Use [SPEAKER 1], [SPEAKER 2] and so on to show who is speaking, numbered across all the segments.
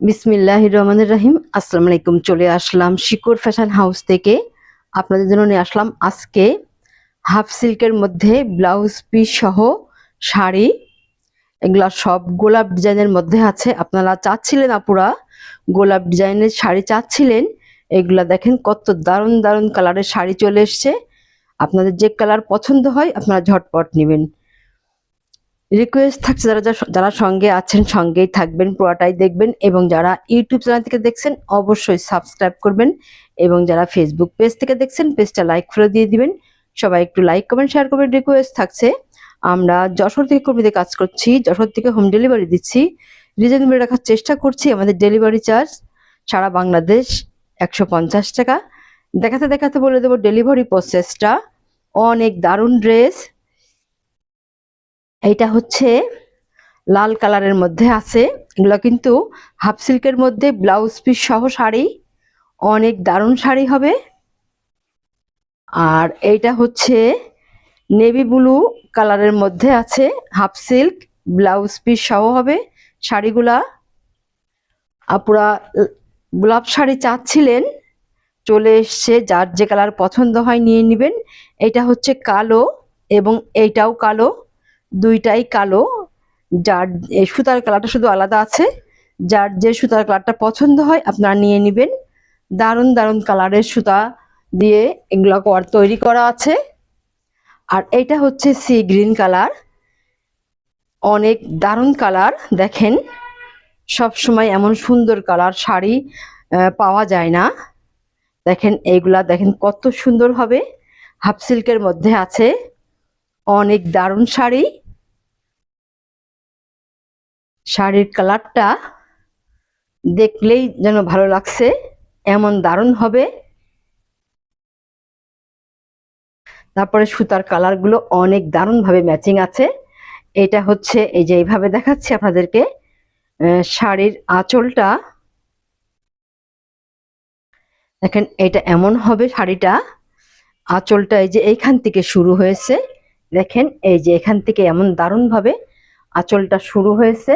[SPEAKER 1] বিসমিল্লাহ রহমান রাহিম। আসসালামু আলাইকুম চলে আসলাম শিকড় ফ্যাশন হাউস থেকে। আপনাদের জন্য নিয়ে আসলাম আজকে হাফ সিল্কের মধ্যে ব্লাউজ পিস সহ শাড়ি। এগুলা সব গোলাপ ডিজাইনের মধ্যে আছে। আপনারা চাচ্ছিলেন আপুরা গোলাপ ডিজাইনের শাড়ি চাচ্ছিলেন। এগুলা দেখেন কত দারুণ দারুণ কালারের শাড়ি চলে এসছে। আপনাদের যে কালার পছন্দ হয় আপনারা ঝটপট নেবেন। রিকোয়েস্ট থাকছে যারা যারা- সঙ্গে আছেন, সঙ্গেই থাকবেন, পুরোটাই দেখবেন এবং যারা ইউটিউব চ্যানেল থেকে দেখছেন, অবশ্যই সাবস্ক্রাইব করবেন এবং যারা ফেসবুক পেজ থেকে দেখছেন পেজটা লাইক করে দিয়ে দিবেন। সবাই একটু লাইক কমেন্ট শেয়ার করবেন। রিকোয়েস্ট থাকছে। আমরা যশোর থেকে কর্মীদের কাজ করছি, যশোর থেকে হোম ডেলিভারি দিচ্ছি। রিজনেবল রাখার চেষ্টা করছি, আমাদের ডেলিভারি চার্জ সারা বাংলাদেশ একশো পঞ্চাশ টাকা। দেখাতে দেখাতে বলে দেবো ডেলিভারি প্রসেসটা অনেক দারুণ ড্রেস এইটা হচ্ছে লাল কালারের মধ্যে আছে। এগুলো কিন্তু হাফ সিল্কের মধ্যে ব্লাউজ পিস সহ শাড়ি, অনেক দারুণ শাড়ি হবে। আর এইটা হচ্ছে নেভি ব্লু কালারের মধ্যে আছে, হাফ সিল্ক, ব্লাউজ পিস সহ হবে শাড়িগুলা। আপুরা গোলাপ শাড়ি চাচ্ছিলেন, চলে এসছে, যার যে কালার পছন্দ হয় নিয়ে নেবেন। এটা হচ্ছে কালো এবং এইটাও কালো। দুইটাই কালো। যার সুতার কালারটা শুধু আলাদা আছে। যার যে সুতার কালারটা পছন্দ হয় আপনারা নিয়ে নেবেন। দারুণ দারুণ কালারের সুতা দিয়ে এগুলো কর তৈরি করা আছে। আর এইটা হচ্ছে সি গ্রিন কালার। অনেক দারুণ কালার, দেখেন। সব সময় এমন সুন্দর কালার শাড়ি পাওয়া যায় না। দেখেন, এইগুলা দেখেন কত সুন্দর হবে। হাফ সিল্কের মধ্যে আছে। অনেক দারুণ শাড়ি। শাড়ির কালারটা দেখলেই যেন ভালো লাগছে, এমন দারুণ হবে। তারপরে সুতার কালারগুলো অনেক দারুণভাবে ম্যাচিং আছে। এটা হচ্ছে, এই যে এইভাবে দেখাচ্ছি আপনাদেরকে শাড়ির আঁচলটা। দেখেন, এটা এমন হবে শাড়িটা। আঁচলটা এই যে এইখান থেকে শুরু হয়েছে। দেখেন, এই যে এখান থেকে এমন দারুণ ভাবে আঁচলটা শুরু হয়েছে।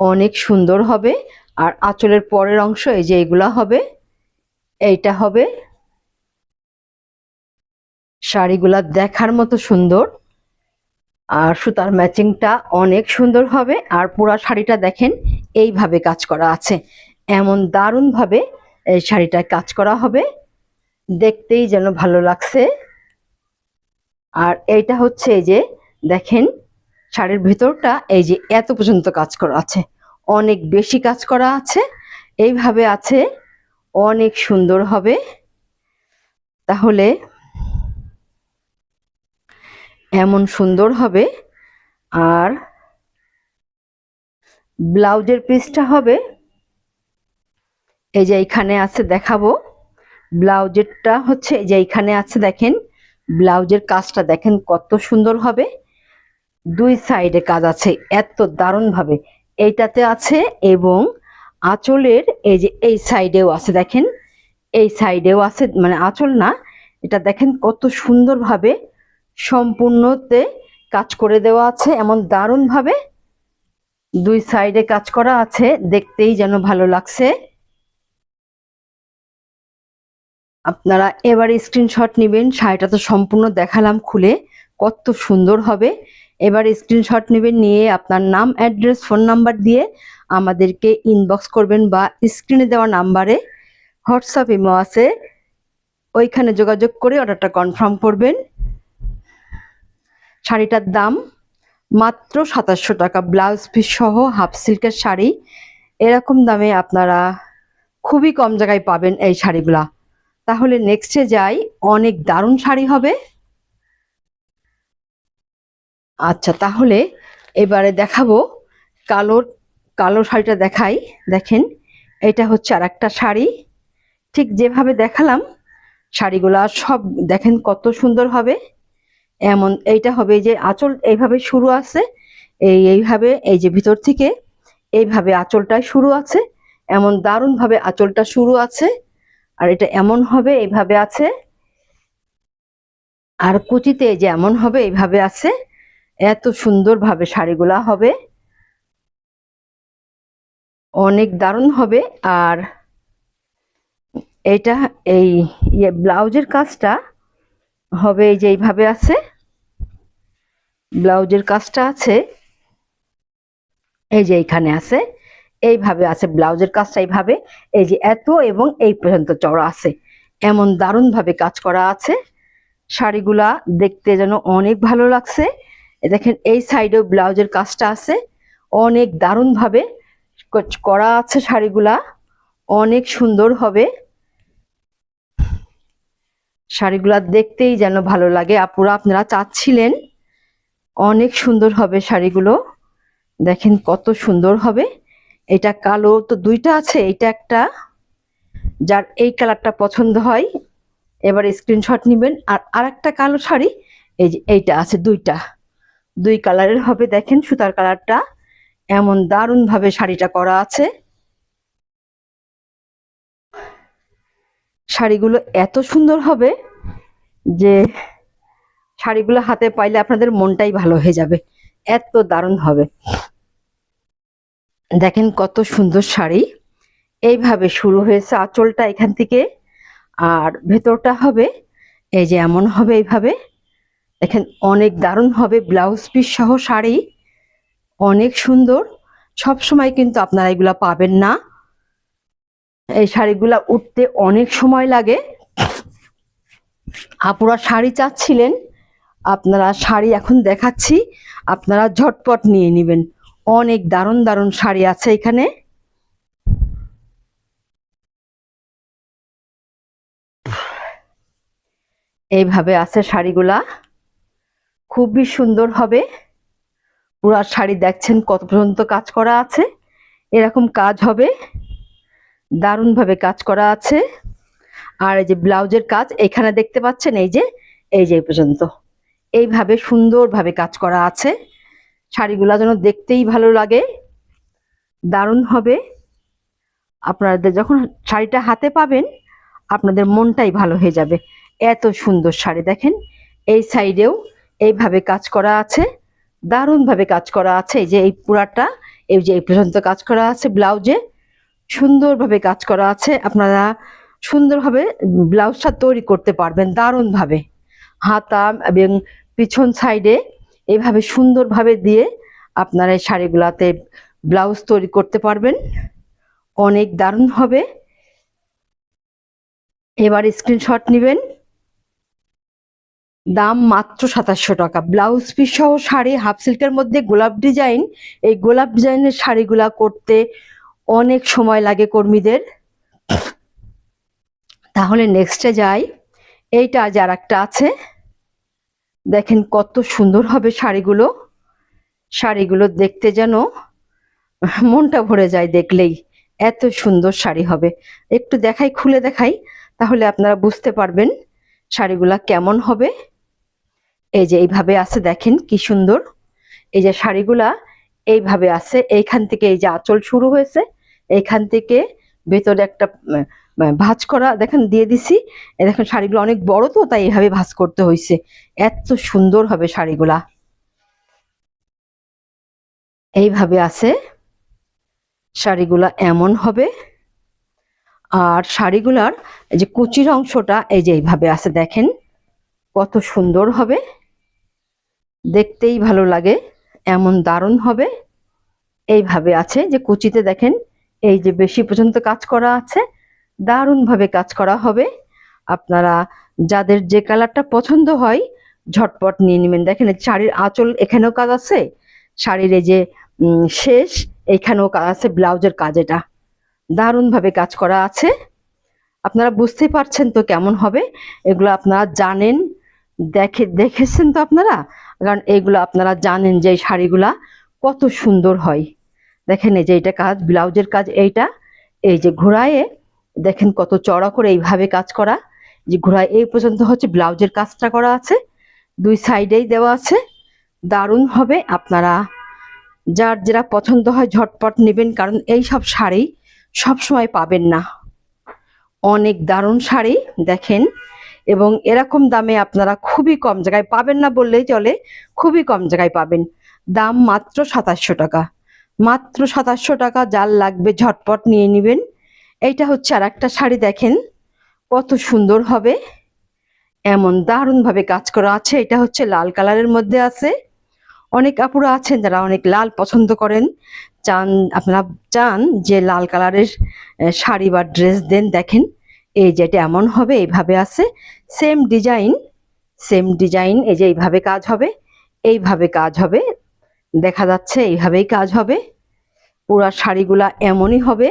[SPEAKER 1] অনেক সুন্দর হবে। আর আঁচলের পরের অংশ, এই যে এগুলা হবে, এইটা হবে। শাড়িগুলা দেখার মতো সুন্দর। আর সুতার ম্যাচিংটা অনেক সুন্দর হবে। আর পুরা শাড়িটা দেখেন, এইভাবে কাজ করা আছে। এমন দারুণভাবে এই শাড়িটায় কাজ করা হবে। দেখতেই যেন ভালো লাগছে। আর এইটা হচ্ছে এই যে, দেখেন, শাড়ির ভিতরটা এই যে এত পর্যন্ত কাজ করা আছে। অনেক বেশি কাজ করা আছে। এইভাবে আছে, অনেক সুন্দর হবে। তাহলে এমন সুন্দর হবে। আর ব্লাউজের পিসটা হবে। এই যে এইখানে আছে, দেখাবো। ব্লাউজেরটা হচ্ছে, এই যে এইখানে আছে, দেখেন। ব্লাউজের কাজটা দেখেন কত সুন্দর হবে। দুই সাইডে কাজ আছে, এত দারুণ ভাবে এইটাতে আছে এবং আঁচলের এই যে এই সাইডেও আছে দেখেন, এই সাইডেও আছে মানে আঁচল না, এটা দেখেন কত সুন্দরভাবে সম্পূর্ণতে কাজ করে দেওয়া আছে, এমন দারুণভাবে। দুই সাইডে কাজ করা আছে, দেখতেই যেন ভালো লাগছে। আপনারা এবারে স্ক্রিনশট নেবেন। শাড়িটা তো সম্পূর্ণ দেখালাম খুলে। কত সুন্দর হবে। এবার স্ক্রিনশট নেবেন, নিয়ে আপনার নাম অ্যাড্রেস ফোন নাম্বার দিয়ে আমাদেরকে ইনবক্স করবেন বা স্ক্রিনে দেওয়া নাম্বারে হোয়াটসঅ্যাপ ইমো আছে। ওইখানে যোগাযোগ করে অর্ডারটা কনফার্ম করবেন। শাড়িটার দাম মাত্র সাতাশশো টাকা। ব্লাউজ পিস সহ হাফ সিল্কের শাড়ি। এরকম দামে আপনারা খুবই কম জায়গায় পাবেন এই শাড়িগুলা। তাহলে নেক্সটে যাই, অনেক দারুণ শাড়ি হবে। আচ্ছা তাহলে এবারে দেখাবো কালোর কালো শাড়িটা দেখাই, দেখেন, এটা হচ্ছে আর একটা শাড়ি। ঠিক যেভাবে দেখালাম, শাড়িগুলা সব দেখেন কত সুন্দর হবে। এমন, এইটা হবে যে আঁচল, এইভাবে শুরু আছে, এই, এইভাবে, এই যে ভিতর থেকে, এইভাবে আঁচলটায় শুরু আছে। এমন দারুণভাবে আঁচলটা শুরু আছে। আর এটা এমন হবে এইভাবে আছে। আর কুচিতে যে এমন হবে এইভাবে আছে। এত সুন্দর ভাবে শাড়িগুলা হবে। অনেক দারুণ হবে। আর এটা এই ইয়ে ব্লাউজের কাজটা হবে এই যে এইভাবে আছে। ব্লাউজের কাজটা আছে। এই যে এইখানে আছে। এইভাবে আছে, ব্লাউজের কাজটা এইভাবে। এই যে এত এবং এই পর্যন্ত চড়া আছে। এমন দারুণভাবে কাজ করা আছে। শাড়িগুলা দেখতে যেন অনেক ভালো লাগছে। দেখেন, এই সাইডেও ব্লাউজের কাজটা আছে। অনেক দারুণভাবে করা আছে শাড়িগুলা। অনেক সুন্দর হবে। শাড়িগুলা দেখতেই যেন ভালো লাগে। আপুরা, আপনারা চাচ্ছিলেন। অনেক সুন্দর হবে শাড়িগুলো। দেখেন কত সুন্দর হবে। এটা কালো, তো দুইটা আছে, এটা একটা যার এই কালারটা পছন্দ হয়। এবার স্ক্রিনশট নেবেন। আর আরেকটা কালো শাড়ি, এই যে এইটা আছে, দুইটা। দুই কালারের হবে, দেখেন সুতার কালারটা। এমন দারুণভাবে শাড়িটা করা আছে। শাড়িগুলো এত সুন্দর হবে যে শাড়িগুলো হাতে পাইলে আপনাদের মনটাই ভালো হয়ে যাবে। এত দারুণ হবে। দেখেন কত সুন্দর শাড়ি। এইভাবে শুরু হয়েছে আঁচলটা এখান থেকে। আর ভেতরটা হবে, এই যে এমন হবে এইভাবে। দেখেন অনেক দারুণ হবে ব্লাউজ পিস সহ শাড়ি। অনেক সুন্দর। সব সময় কিন্তু আপনারা এগুলা পাবেন না। এই শাড়িগুলা উঠতে অনেক সময় লাগে। আপুরা শাড়ি চাচ্ছিলেন। আপনারা শাড়ি এখন দেখাচ্ছি। আপনারা ঝটপট নিয়ে নেবেন। অনেক দারুণ দারুণ শাড়ি আছে এখানে। এইভাবে আছে শাড়িগুলা। খুবই সুন্দর হবে। পুরা শাড়ি দেখছেন কত পর্যন্ত কাজ করা আছে। এরকম কাজ হবে। দারুণভাবে কাজ করা আছে। আর এই যে ব্লাউজের কাজ এখানে দেখতে পাচ্ছেন এই যে এই যে পর্যন্ত। এইভাবে সুন্দরভাবে কাজ করা আছে। শাড়িগুলা যেন দেখতেই ভালো লাগে। দারুণ হবে। আপনাদের যখন শাড়িটা হাতে পাবেন, আপনাদের মনটাই ভালো হয়ে যাবে। এত সুন্দর শাড়ি দেখেন, এই সাইডেও এইভাবে কাজ করা আছে, দারুণভাবে কাজ করা আছে। এই যে এই পুরাটা, এই যে এই পর্যন্ত কাজ করা আছে ব্লাউজে, সুন্দরভাবে কাজ করা আছে। আপনারা সুন্দরভাবে ব্লাউজটা তৈরি করতে পারবেন, দারুণভাবে। হাতা এবং পিছন সাইডে এইভাবে সুন্দরভাবে দিয়ে আপনারা এই শাড়িগুলাতে ব্লাউজ তৈরি করতে পারবেন। অনেক দারুণ হবে। এবার স্ক্রিনশট নেবেন। দাম মাত্র সাতাশশো টাকা। ব্লাউজ পিস সহ শাড়ি, হাফ সিল্কের মধ্যে গোলাপ ডিজাইন। এই গোলাপ ডিজাইনের শাড়িগুলা করতে অনেক সময় লাগে কর্মীদের। তাহলে নেক্সটে যাই। এইটা আর একটা আছে। দেখেন কত সুন্দর হবে শাড়িগুলো। শাড়িগুলো দেখতে যেন মনটা ভরে যায় দেখলেই। এত সুন্দর শাড়ি হবে। একটু দেখাই, খুলে দেখাই, তাহলে আপনারা বুঝতে পারবেন শাড়িগুলা কেমন হবে। এই যে এইভাবে আছে, দেখেন কি সুন্দর। এই যে শাড়িগুলা এইভাবে আছে। এইখান থেকে এই যে আঁচল শুরু হয়েছে, এইখান থেকে ভেতরে একটা ভাঁজ করা, দেখেন দিয়ে দিছি। দেখেন শাড়িগুলো অনেক বড় তো, তাই এইভাবে ভাঁজ করতে হয়েছে এত সুন্দর হবে শাড়িগুলা। এইভাবে আছে। শাড়িগুলা এমন হবে। আর শাড়িগুলার যে কুচির অংশটা, এই যে এইভাবে আছে, দেখেন কত সুন্দর হবে। দেখতেই ভালো লাগে, এমন দারুণ হবে। এইভাবে আছে, যে কুচিতে দেখেন, এই যে বেশি পর্যন্ত কাজ করা আছে দারুণভাবে কাজ করা হবে। আপনারা যাদের যে কালারটা পছন্দ হয়, ঝটপট নিয়ে নেবেন। দেখেন শাড়ির আঁচল এখানেও কাজ আছে, শাড়ির এই যে শেষ, এইখানেও কাজ আছে, ব্লাউজের কাজ এটা। দারুণভাবে কাজ করা আছে। আপনারা বুঝতেই পারছেন তো কেমন হবে। এগুলো আপনারা জানেন, দেখে, দেখেছেন তো আপনারা? কারণ এগুলো আপনারা জানেন যে শাড়িগুলা কত সুন্দর হয়। দেখেন, এই যে এটা কাজ, ব্লাউজের কাজ এইটা, এই যে ঘোড়ায় দেখেন কত চড়া করে এইভাবে কাজ করা। যে ঘোড়ায় এই পর্যন্ত হচ্ছে ব্লাউজের কাজটা করা আছে। দুই সাইডেই দেওয়া আছে। দারুণ হবে। আপনারা যার যেটা পছন্দ হয় ঝটপট নেবেন, কারণ এই সব শাড়ি সব সময় পাবেন না। অনেক দারুণ শাড়ি, দেখেন। এবং এরকম দামে আপনারা খুবই কম জায়গায় পাবেন না বললেই চলে, খুবই কম জায়গায় পাবেন। দাম মাত্র সাতাশশো টাকা। মাত্র সাতাশশো টাকা, যার লাগবে ঝটপট নিয়ে নেবেন। এইটা হচ্ছে আর একটা শাড়ি, দেখেন। কত সুন্দর হবে। এমন দারুণভাবে কাজ করা আছে। এটা হচ্ছে লাল কালারের মধ্যে আছে। অনেক আপুরা আছেন যারা অনেক লাল পছন্দ করেন। চান, আপনারা চান যে লাল কালারের শাড়ি বা ড্রেস দেন। দেখেন, এই যে এটা এমন হবে, এইভাবে আছে। সেম ডিজাইন সেম ডিজাইন, এই যে এইভাবে কাজ হবে, এইভাবে কাজ হবে। দেখা যাচ্ছে, এইভাবেই কাজ হবে। পুরা শাড়িগুলা এমনই হবে।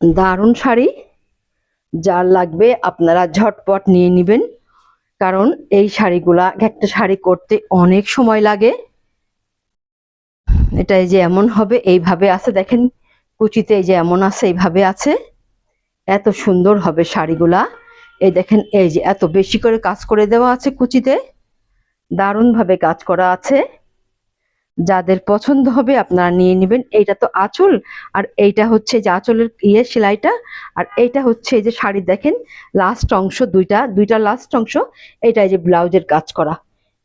[SPEAKER 1] দারুণ শাড়ি যার লাগবে আপনারা ঝটপট নিয়ে নেবেন। কারণ এই শাড়িগুলা, একটা শাড়ি করতে অনেক সময় লাগে। এটা এই যে এমন হবে, এইভাবে আছে। দেখেন, কুচিতে এই যে এমন আছে, এইভাবে আছে। এত সুন্দর হবে শাড়িগুলা। এই দেখেন, এই যে এত বেশি করে কাজ করে দেওয়া আছে কুচিতে। দারুণভাবে কাজ করা আছে। যাদের পছন্দ হবে আপনারা নিয়ে নেবেন। এইটা তো আঁচল, আর এইটা হচ্ছে যে আঁচলের ইয়ে সেলাইটা, আর এইটা হচ্ছে এই যে শাড়ি দেখেন লাস্ট অংশ দুইটা দুইটা লাস্ট অংশ, এইটা এই যে ব্লাউজের কাজ করা।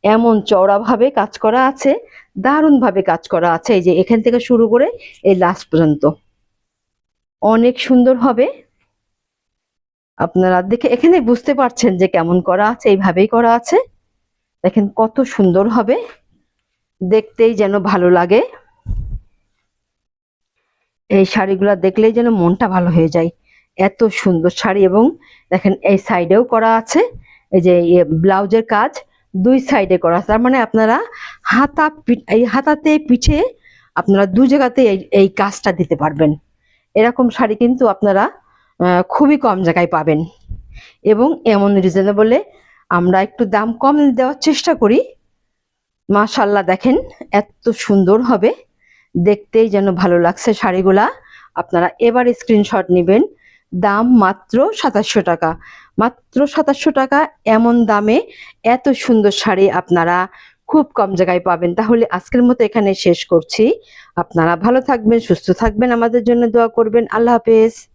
[SPEAKER 1] এমন চওড়া ভাবে কাজ করা আছে, দারুণভাবে কাজ করা আছে, এই যে এখান থেকে শুরু করে এই লাস্ট পর্যন্ত। অনেক সুন্দর হবে। আপনারা দেখে, এখানে বুঝতে পারছেন যে কেমন করা আছে, এইভাবেই করা আছে। দেখেন কত সুন্দর হবে। দেখতেই যেন ভালো লাগে। এই শাড়িগুলো দেখলেই যেন মনটা ভালো হয়ে যায়। এত সুন্দর শাড়ি এবং দেখেন এই সাইডেও করা আছে। এই যে ইয়ে ব্লাউজের কাজ দুই সাইডে করা আছে। তার মানে আপনারা হাতা এই হাতাতে পিঠে আপনারা দু জায়গাতে এই এই কাজটা দিতে পারবেন। এরকম শাড়ি কিন্তু আপনারা খুবই কম জায়গায় পাবেন। এবং এমন রিজনেবলে আমরা একটু দাম কম দেওয়ার চেষ্টা করি। মাশাল্লাহ, দেখেন এত সুন্দর হবে। দেখতেই যেন ভালো লাগছে শাড়িগুলা। আপনারা এবার স্ক্রিনশট নেবেন। দাম মাত্র সাতাশশো টাকা। মাত্র সাতাশশো টাকা, এমন দামে এত সুন্দর শাড়ি আপনারা খুব কম জায়গায় পাবেন। তাহলে আজকের মতো এখানে শেষ করছি। আপনারা ভালো থাকবেন, সুস্থ থাকবেন। আমাদের জন্য দোয়া করবেন। আল্লাহ হাফেজ।